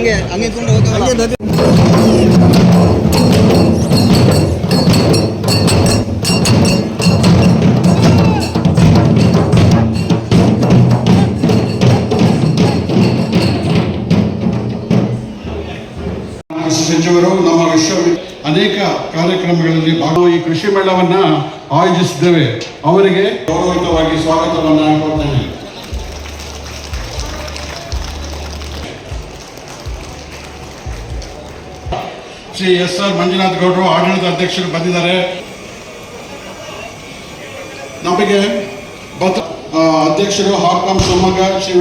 ಹಂಗೆ ಹಂಗೆ ಇಟ್ಕೊಂಡು ಹೋಗ್ತಾವಲ್ಲ. ಸಚಿವರು ನಮ್ಮ ವಿಶ್ವ ಅನೇಕ ಕಾರ್ಯಕ್ರಮಗಳಲ್ಲಿ ಭಾಗವ ಈ ಕೃಷಿ ಮೇಳವನ್ನ ಆಯೋಜಿಸಿದ್ದೇವೆ ಅವರಿಗೆ ಗೌರವಿತವಾಗಿ ಸ್ವಾಗತವನ್ನ ಕೊಡ್ತೇನೆ ಶ್ರೀ ಎಸ್ ಆರ್ ಮಂಜುನಾಥ್ ಗೌಡರು ಆಡಳಿತ ಅಧ್ಯಕ್ಷರು ಬಂದಿದ್ದಾರೆ. ನಮಗೆ ಅಧ್ಯಕ್ಷರು ಹಾಕಂ ಶಿವಮೊಗ್ಗ ಶ್ರೀ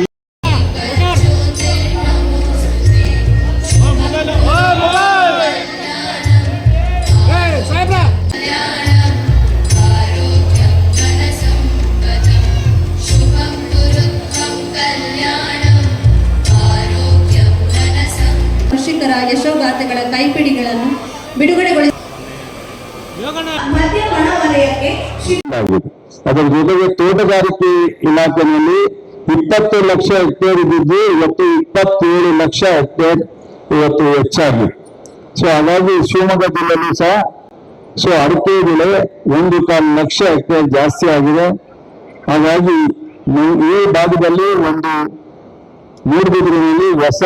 ಅದರ ಜೊತೆಗೆ ತೋಟಗಾರಿಕೆ ಇಲಾಖೆಯಲ್ಲಿ ಇಪ್ಪತ್ತು ಲಕ್ಷ ಹೆಕ್ಟೇರ್ ಇದ್ದಿದ್ದು ಇವತ್ತು ಇಪ್ಪತ್ತೇಳು ಲಕ್ಷ ಹೆಕ್ಟೇರ್ ಇವತ್ತು ಹೆಚ್ಚಾಗಿದೆ. ಸೊ ಹಾಗಾಗಿ ಶಿವಮೊಗ್ಗ ಜಿಲ್ಲೆಯಲ್ಲಿ ಸಹ ಸೊ ಅಡಿಕೆ ಬೆಳೆ ಒಂದು ಕಾಲು ಲಕ್ಷ ಹೆಕ್ಟೇರ್ ಜಾಸ್ತಿ ಆಗಿದೆ. ಹಾಗಾಗಿ ಈ ಭಾಗದಲ್ಲಿ ಒಂದು ಮೂಡುಬಿದಿರಿನಲ್ಲಿ ಹೊಸ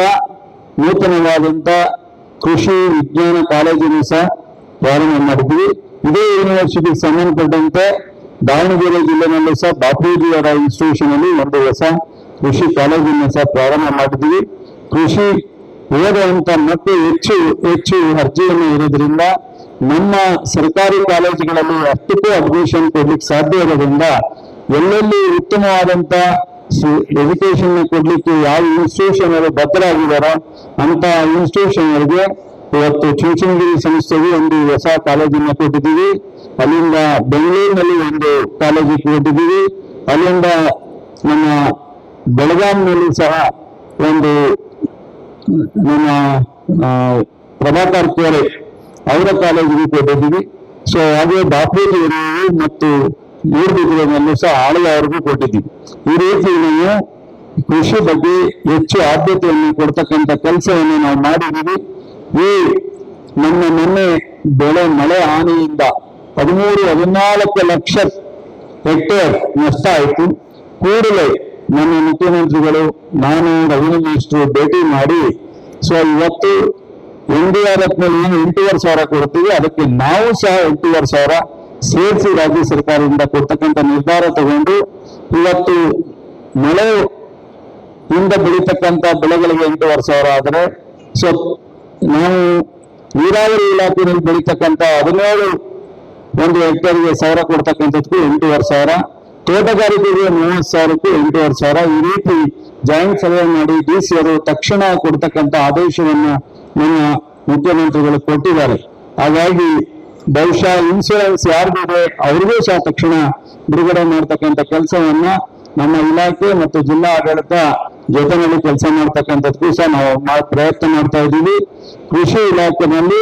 ನೂತನವಾದಂತ ಕೃಷಿ ವಿಜ್ಞಾನ ಕಾಲೇಜನ್ನು ಸಹ ಪ್ರಾರಂಭ ಮಾಡಿದ್ವಿ. ಇದೇ ಯೂನಿವರ್ಸಿಟಿಗೆ ಸಂಬಂಧಪಟ್ಟಂತೆ ದಾವಣಗೆರೆ ಜಿಲ್ಲೆನಲ್ಲೂ ಸಹ ಬಾಪೂಜಿ ಅವರ ಇನ್ಸ್ಟಿಟ್ಯೂಷನ್ ಅಲ್ಲಿ ಒಂದು ಹೊಸ ಕೃಷಿ ಕಾಲೇಜನ್ನು ಸಹ ಪ್ರಾರಂಭ ಮಾಡಿದ್ವಿ ಕೃಷಿ ಓದುವಂತ ಮಕ್ಕಳು ಹೆಚ್ಚು ಹೆಚ್ಚು ಅರ್ಜಿಯನ್ನು ಇರೋದ್ರಿಂದ ನಮ್ಮ ಸರ್ಕಾರಿ ಕಾಲೇಜುಗಳಲ್ಲಿ ಅಷ್ಟಕ್ಕೂ ಅಡ್ಮಿಷನ್ ಕೊಡ್ಲಿಕ್ಕೆ ಸಾಧ್ಯ ಇರೋದ್ರಿಂದ ಎಲ್ಲೆಲ್ಲಿ ಉತ್ತಮವಾದಂತ ಎಜುಕೇಶನ್ ಕೊಡ್ಲಿಕ್ಕೆ ಯಾವ ಇನ್ಸ್ಟಿಟ್ಯೂಷನ್ ಅವರು ಬದ್ಧರಾಗಿದ್ದಾರೋ ಅಂತ ಇನ್ಸ್ಟಿಟ್ಯೂಷನ್ ಅವರಿಗೆ ಇವತ್ತು ಚುಂಚನಗಿರಿ ಸಂಸ್ಥೆಗೆ ಒಂದು ಹೊಸ ಕಾಲೇಜನ್ನ ಕೊಟ್ಟಿದ್ದೀವಿ. ಅಲ್ಲಿಂದ ಬೆಂಗಳೂರಿನಲ್ಲಿ ಒಂದು ಕಾಲೇಜಿಗೆ ಕೊಟ್ಟಿದ್ದೀವಿ. ಅಲ್ಲಿಂದ ನಮ್ಮ ಬೆಳಗಾವಿನಲ್ಲಿ ಸಹ ಒಂದು ನಮ್ಮ ಪ್ರಭಾಕರ್ ಕೋರೆ ಅವರ ಕಾಲೇಜಿಗೆ ಕೊಟ್ಟಿದ್ದೀವಿ. ಸೊ ಹಾಗೆ ಹಿರಿಯೂರು ಮತ್ತು ಮೂಡುಬಿದಿರೆನಲ್ಲೂ ಸಹ ಆಳಿಗೆ ಅವ್ರಿಗೂ ಕೊಟ್ಟಿದ್ದೀವಿ. ಈ ರೀತಿ ನಾವು ಕೃಷಿ ಬಗ್ಗೆ ಹೆಚ್ಚು ಆದ್ಯತೆಯನ್ನು ಕೊಡ್ತಕ್ಕಂಥ ಕೆಲಸವನ್ನು ನಾವು ಮಾಡಿದ್ದೀವಿ. ಈ ನಮ್ಮ ಮೊನ್ನೆ ಬೆಳೆ ಮಳೆ ಹಾನಿಯಿಂದ ಹದಿಮೂರು, ಹದಿನಾಲ್ಕು ಲಕ್ಷ ಹೆಕ್ಟೇರ್ ನಷ್ಟ ಆಯಿತು. ಕೂಡಲೇ ನಮ್ಮ ಮುಖ್ಯಮಂತ್ರಿಗಳು, ನಾನು ರವಿನ ಮಿನಿಸ್ಟರ್ ಭೇಟಿ ಮಾಡಿ, ಸೊ ಇವತ್ತು ಎನ್ ಡಿ ಆರ್ ಎಫ್ನಲ್ಲಿ ಏನು ಎಂಟೂವರೆ ಸಾವಿರ ಕೊಡ್ತೀವಿ, ಅದಕ್ಕೆ ನಾವು ಸಹ ಎಂಟೂವರೆ ಸಾವಿರ ಸೇರಿಸಿ ರಾಜ್ಯ ಸರ್ಕಾರದಿಂದ ಕೊಡ್ತಕ್ಕಂಥ ನಿರ್ಧಾರ ತಗೊಂಡು, ಇವತ್ತು ಮಳೆ ಇಂದ ಬೆಳೀತಕ್ಕಂಥ ಬೆಳೆಗಳಿಗೆ ಎಂಟೂವರೆ ಸಾವಿರ ಆದರೆ, ಸೊ ನಾವು ನೀರಾವರಿ ಇಲಾಖೆಯಲ್ಲಿ ಬೆಳೀತಕ್ಕಂಥ ಹದಿನೇಳು ಒಂದು ಹೆಕ್ಟೇರ್ಗೆ ಸಾವಿರ ಕೊಡ್ತಕ್ಕಂಥದ್ದು ಎಂಟೂವರೆ ಸಾವಿರ ತೋಟಗಾರಿಕೆಗೆ ಮೂವತ್ತು ಸಾವಿರಕ್ಕೂ ಎಂಟೂವರೆ ಸಾವಿರ ಈ ರೀತಿ ಜಾಯಿಂಟ್ ಸಲಹೆ ಮಾಡಿ ಡಿ ಸಿ ಅವರು ತಕ್ಷಣ ಕೊಡ್ತಕ್ಕಂಥ ಆದೇಶವನ್ನು ನಮ್ಮ ಮುಖ್ಯಮಂತ್ರಿಗಳು ಕೊಟ್ಟಿದ್ದಾರೆ. ಹಾಗಾಗಿ ಬಹುಶಃ ಇನ್ಸೂರೆನ್ಸ್ ಯಾರಿಗಿದೆ ಅವ್ರಿಗೂ ಸಹ ತಕ್ಷಣ ಬಿಡುಗಡೆ ಮಾಡ್ತಕ್ಕಂಥ ಕೆಲಸವನ್ನ ನಮ್ಮ ಇಲಾಖೆ ಮತ್ತು ಜಿಲ್ಲಾ ಆಡಳಿತ ಜೊತೆನಲ್ಲಿ ಕೆಲಸ ಮಾಡ್ತಕ್ಕಂಥದ್ದು ಸಹ ನಾವು ಪ್ರಯತ್ನ ಮಾಡ್ತಾ ಇದ್ದೀವಿ. ಕೃಷಿ ಇಲಾಖೆನಲ್ಲಿ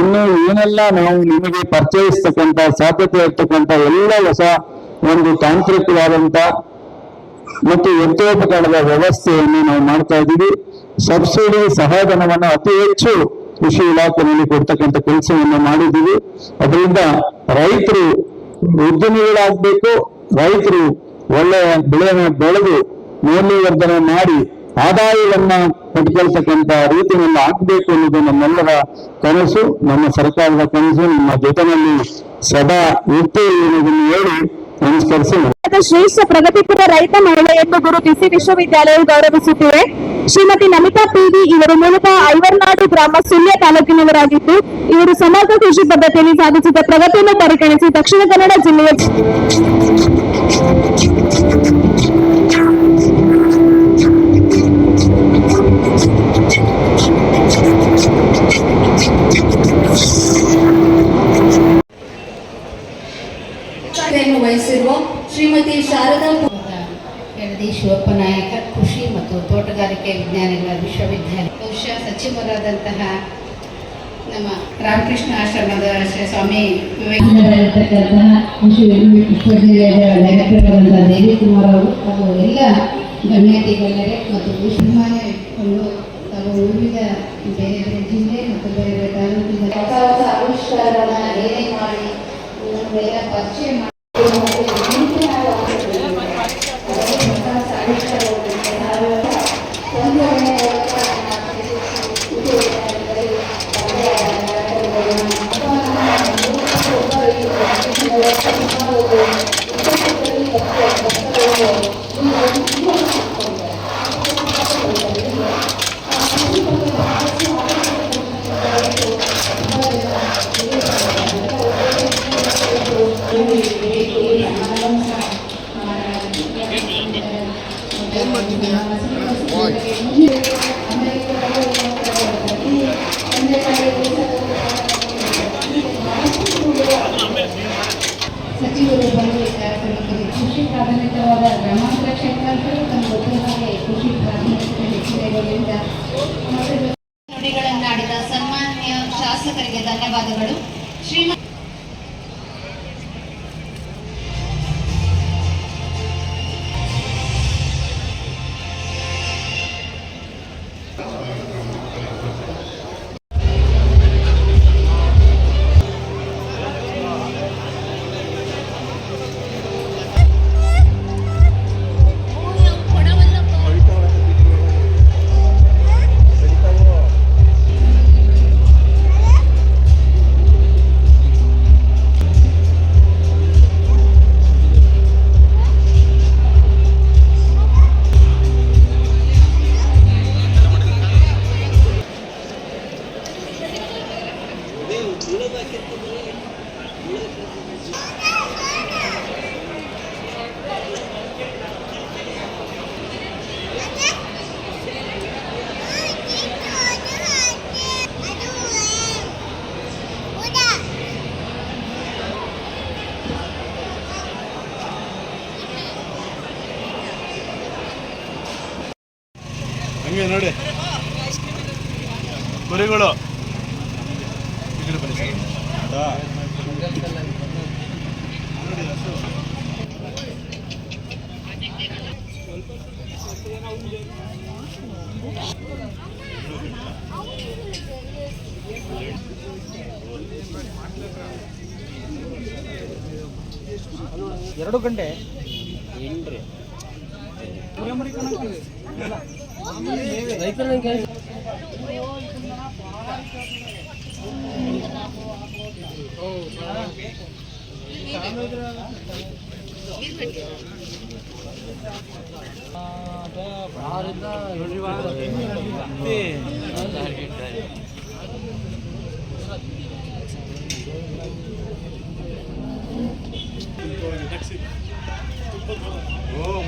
ಇನ್ನೂ ಏನೆಲ್ಲ ನಾವು ನಿಮಗೆ ಪರಿಚಯಿಸ್ತಕ್ಕಂಥ ಸಾಧ್ಯತೆ ಇರ್ತಕ್ಕಂಥ ಎಲ್ಲ ಹೊಸ ಒಂದು ತಾಂತ್ರಿಕವಾದಂತ ಮತ್ತು ಯಂತ್ರೋಪಕರಣದ ವ್ಯವಸ್ಥೆಯನ್ನು ನಾವು ಮಾಡ್ತಾ ಇದ್ದೀವಿ. ಸಬ್ಸಿಡಿ ಸಹಾಯಧನವನ್ನು ಅತಿ ಹೆಚ್ಚು ಕೃಷಿ ಇಲಾಖೆಯಲ್ಲಿ ಕೊಡ್ತಕ್ಕಂಥ ಕೆಲಸವನ್ನು ಮಾಡಿದ್ದೀವಿ. ಅದರಿಂದ ರೈತರು ಉದ್ಯಮಿಗಳಾಗಬೇಕು, ರೈತರು ಒಳ್ಳೆಯ ಬೆಳೆಯನ್ನು ಬೆಳೆದು ಮೌಲ್ಯವರ್ಧನೆ ಮಾಡಿ ಆದಾಯವನ್ನ ಪಡ್ಕೊಳ್ತಕ್ಕಂಥ ರೀತಿಯನ್ನು ಆಗ್ಬೇಕು ಅನ್ನೋದು ನಮ್ಮೆಲ್ಲರ ಕನಸು, ನಮ್ಮ ಸರ್ಕಾರದ ಕನಸು, ನಮ್ಮ ಜೊತೆನಲ್ಲಿ ಸದಾ ಇರ್ತೇವೆ ಅನ್ನೋದನ್ನು ಹೇಳಿ ನಮಸ್ಕರಿಸಿ ಶ್ರೇಷ್ಠ ಪ್ರಗತಿಪರ ರೈತ ಮಹಿಳೆ ಎಂದು ಗುರುತಿಸಿ ವಿಶ್ವವಿದ್ಯಾಲಯವು ಗೌರವಿಸುತ್ತಿವೆ ಶ್ರೀಮತಿ ನಮಿತಾ ಪಿಡಿ ಇವರು ಮೂಲತಃ ಐವರ್ನಾಡು ಗ್ರಾಮ ಸುಳ್ಯ ತಾಲೂಕಿನವರಾಗಿದ್ದು, ಇವರು ಸಮಗ್ರ ಕೃಷಿ ಪದ್ಧತಿಯಲ್ಲಿ ಸಾಧಿಸಿದ ಪ್ರಗತಿಯನ್ನು ಪರಿಗಣಿಸಿ ದಕ್ಷಿಣ ಕನ್ನಡ ಜಿಲ್ಲೆಯ ಶ್ರೀ ಸ್ವಾಮಿ ಹಾಗೂ ಮತ್ತು ಪರಿಚಯ ಮಾಡಿ ನುಡಿಗಳನ್ನಾಡಿದ ಸನ್ಮಾನ್ಯ ಶಾಸಕರಿಗೆ ಧನ್ಯವಾದಗಳು. ಶ್ರೀಮಂತ ಹಂಗೆ ನೋಡಿ. ಕುರಿಗಳು. ಎರಡು ಗಂಟೆ. ಓ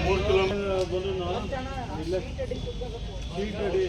ಮೂರು ಕಿಲೋಮೀಟರ್ ಮಿಡ್ಲ್ ಸೀಟ್ ಅಡಿ